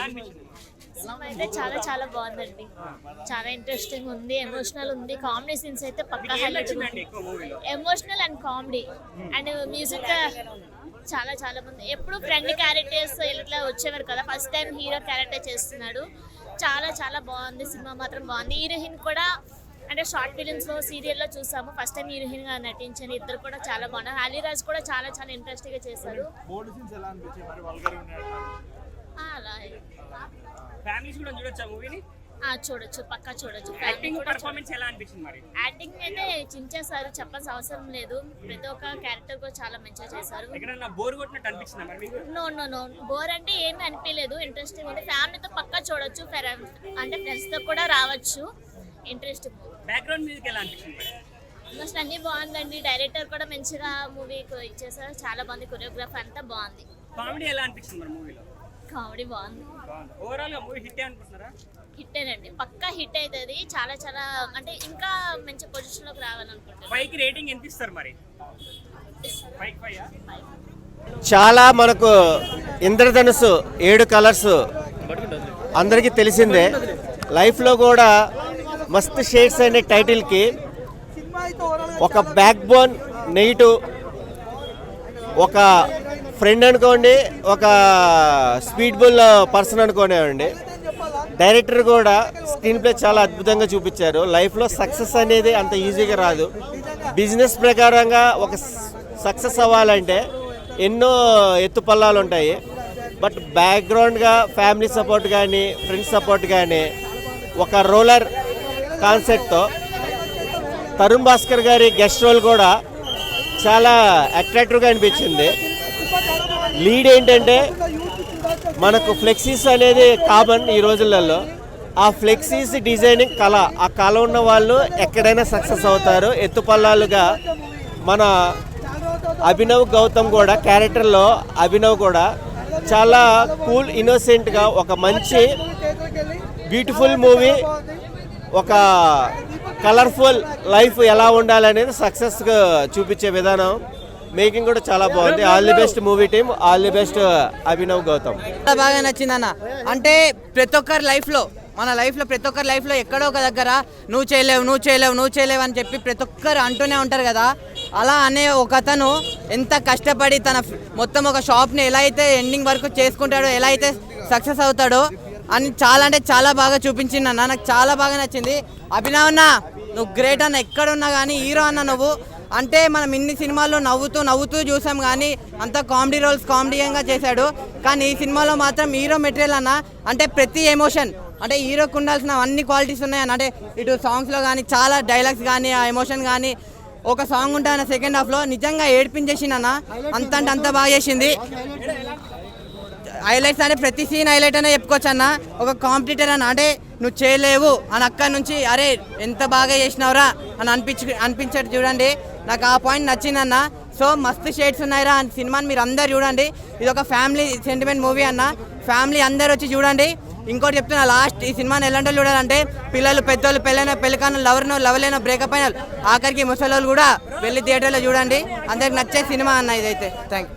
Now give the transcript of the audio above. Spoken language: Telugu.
ఎలా అనిపించింది? సినిమా అయితే చాలా చాలా బాగుందండి. చాలా ఇంట్రెస్టింగ్ ఉంది ఎమోషనల్ ఉంది. కామెడీ సీన్స్ అయితే పక్కా highlight emotional and comedy and music చాలా చాలా మంది ఎప్పుడు ఫ్రెండ్ క్యారెక్టర్స్ ఇట్లా వచ్చేవారు కదా. ఫస్ట్ టైం హీరో క్యారెక్టర్ చేస్తున్నాడు. చాలా చాలా బాగుంది. సినిమా మాత్రం బాగుంది. హీరోయిన్ కూడా అంటే షార్ట్ ఫిలిమ్స్లో సీరియల్లో చూసాము. ఫస్ట్ టైం హీరోయిన్గా నటించిన ఇద్దరు కూడా చాలా బాగున్నారు. అలీరాజ్ కూడా చాలా చాలా ఇంట్రెస్టింగ్గా చేశారు. ఫ్యామిలీస్ కూడా చూడొచ్చా మూవీని ఆ, చూడొచ్చు. పక్కా చూడొచ్చు. యాక్టింగ్ పర్ఫార్మెన్స్ ఎలా అనిపించింది మరి? యాక్టింగ్ అయితే చించేశారు చెప్పాల్సిన అవసరం లేదు. ప్రతి ఒక్క క్యారెక్టర్ కూడా చాలా మంచిగా చేశారు. ఎక్కడన్నా బోర్ కొట్టినట్టు అనిపించిందా మరి నో నో నో బోర్ అంటే ఏమీ అనిపించలేదు. ఇంట్రెస్టింగ్ ఉంది ఫ్యామిలీతో పక్కా చూడొచ్చు. అంటే ఫ్రెండ్స్తో కూడా రావచ్చు. ఇంట్రెస్టింగ్ బ్యాక్గ్రౌండ్ మ్యూజిక్ ఎలా అనిపించింది ఆల్మోస్ట్ అన్ని బాగుందండి. డైరెక్టర్ కూడా మంచిగా మూవీ ఇచ్చేసారు చాలా బాగుంది. కొరియోగ్రాఫ్ అంతా బాగుంది. కామెడీ ఎలా అనిపించింది మరి మూవీలో కామెడీ బాగుంది. ఓవరాల్గా మూవీ హిట్ అనుకుంటున్నారా? హిట్టేనండి పక్కా హిట్ అవుతుంది చాలా చాలా అంటే ఇంకా మంచి పొజిషన్లోకి రావాలనుకుంటున్నాను ఫైవ్కి రేటింగ్ ఎంత ఇస్తారు మరి? చాలా మనకు ఇంద్రధనుసు ఏడు కలర్స్ అందరికీ తెలిసిందే. లైఫ్లో కూడా మస్త్ షేడ్స్ అనే టైటిల్కి ఒక బ్యాక్ బోన్ నెగిటివ్ ఒక ఫ్రెండ్ అనుకోండి ఒక స్పీడ్ బుల్ పర్సన్ అనుకోనివ్వండి. డైరెక్టర్ కూడా స్క్రీన్ ప్లే చాలా అద్భుతంగా చూపించారు. లైఫ్లో సక్సెస్ అనేది అంత ఈజీగా రాదు. బిజినెస్ ప్రకారంగా ఒక సక్సెస్ అవ్వాలంటే ఎన్నో ఎత్తుపల్లాలు ఉంటాయి. బట్ బ్యాక్గ్రౌండ్గా ఫ్యామిలీ సపోర్ట్ కానీ ఫ్రెండ్స్ సపోర్ట్ కానీ ఒక రోలర్ కాన్సెప్ట్తో తరుణ్ భాస్కర్ గారి గెస్ట్ రోల్ కూడా చాలా అట్రాక్టివ్గా అనిపించింది. లీడ్ ఏంటంటే మనకు ఫ్లెక్సీస్ అనేది కామన్ ఈ రోజులలో. ఆ ఫ్లెక్సీస్ డిజైనింగ్ కళ ఆ కళ ఉన్న వాళ్ళు ఎక్కడైనా సక్సెస్ అవుతారు. ఎత్తుపల్లాలుగా మన అభినవ్ గౌతమ్ కూడా క్యారెక్టర్లో అభినవ్ కూడా చాలా కూల్ ఇన్నోసెంట్గా ఒక మంచి బ్యూటిఫుల్ మూవీ ఒక కలర్ఫుల్ లైఫ్ ఎలా ఉండాలనేది సక్సెస్గా చూపించే విధానం. మేకింగ్ కూడా చాలా బాగుంది. All the best movie team all the best Abhinav Gautam చాలా బాగా నచ్చింది అన్న. అంటే ప్రతి ఒక్కరి లైఫ్లో మన లైఫ్లో ప్రతి ఒక్కరి లైఫ్లో ఎక్కడో ఒక దగ్గర నువ్వు చేయలేవు నువ్వు చేయలేవు నువ్వు చేయలేవు అని చెప్పి ప్రతి ఒక్కరు అంటూనే ఉంటారు కదా. అలా అనే ఒక అతను ఎంత కష్టపడి తన మొత్తం ఒక షాప్ని ఎలా అయితే ఎండింగ్ వరకు చేసుకుంటాడో ఎలా అయితే సక్సెస్ అవుతాడో అని చాలా అంటే చాలా బాగా చూపించింది అన్న. నాకు చాలా బాగా నచ్చింది. అభినవ్ అన్న నువ్వు గ్రేట్ అన్న. ఎక్కడున్నా కానీ హీరో అన్న నువ్వు. అంటే మనం ఇన్ని సినిమాల్లో నవ్వుతూ నవ్వుతూ చూసాం కానీ అంత కామెడీ రోల్స్ కామెడీగా చేశాడు. కానీ ఈ సినిమాలో మాత్రం హీరో మెటీరియల్ అన్న అంటే ప్రతి ఎమోషన్ అంటే హీరోకి ఉండాల్సిన అన్ని క్వాలిటీస్ ఉన్నాయని అంటే ఇటు సాంగ్స్లో కానీ చాలా డైలాగ్స్ కానీ ఆ ఎమోషన్ కానీ ఒక సాంగ్ ఉంటాయన్న సెకండ్ హాఫ్లో నిజంగా ఏడిపించేసింది అన్న అంత అంటే అంత బాగా చేసింది. హైలైట్స్ అనే ప్రతి సీన్ హైలైట్ అనే చెప్పుకోవచ్చు అన్న. ఒక కాంపిటీటర్ అన్న అంటే నువ్వు చేయలేవు అని అక్కడి నుంచి అరే ఎంత బాగా చేసినావురా అని అనిపించ అనిపించాడు చూడండి. నాకు ఆ పాయింట్ నచ్చిందన్న సో మస్తు షేడ్స్ ఉన్నాయిరా అని సినిమాని మీరు అందరు చూడండి. ఇది ఒక ఫ్యామిలీ సెంటిమెంట్ మూవీ అన్న. ఫ్యామిలీ అందరు వచ్చి చూడండి. ఇంకోటి చెప్తున్నా లాస్ట్ ఈ సినిమాని ఎలాంటి చూడాలంటే పిల్లలు పెద్దోళ్ళు పెళ్ళైన పెళ్ళికాను లవర్ను లవలైన బ్రేకప్ అయిన ఆఖరికి ముసలోళ్ళు కూడా వెళ్ళి థియేటర్లో చూడండి. అందరికి నచ్చే సినిమా అన్న ఇదైతే. థ్యాంక్